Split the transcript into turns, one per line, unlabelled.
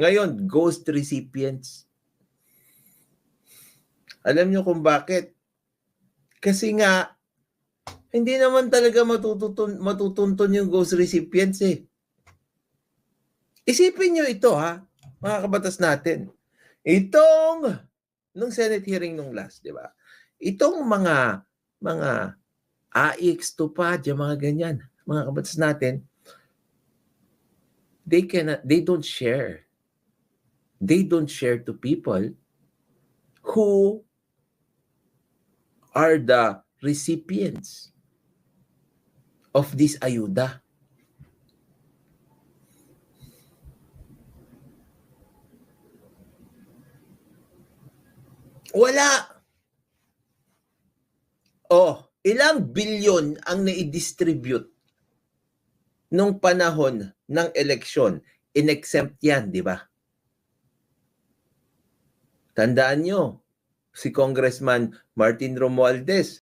Ngayon, ghost recipients. Alam niyo kung bakit? Kasi nga, hindi naman talaga matututun, matutuntun yung ghost recipients eh. Isipin niyo ito ha, mga kabatas natin. Itong, nung Senate hearing nung last, di ba? Itong mga, mga AX, tupad, yung mga ganyan, mga kabatas natin, they cannot, they don't share. They don't share to people who are the recipients of this ayuda. Wala. Oh, ilang bilyon ang nai-distribute nung panahon ng eleksyon. In-exempt yan, di ba? Tandaan nyo, si Congressman Martin Romualdez,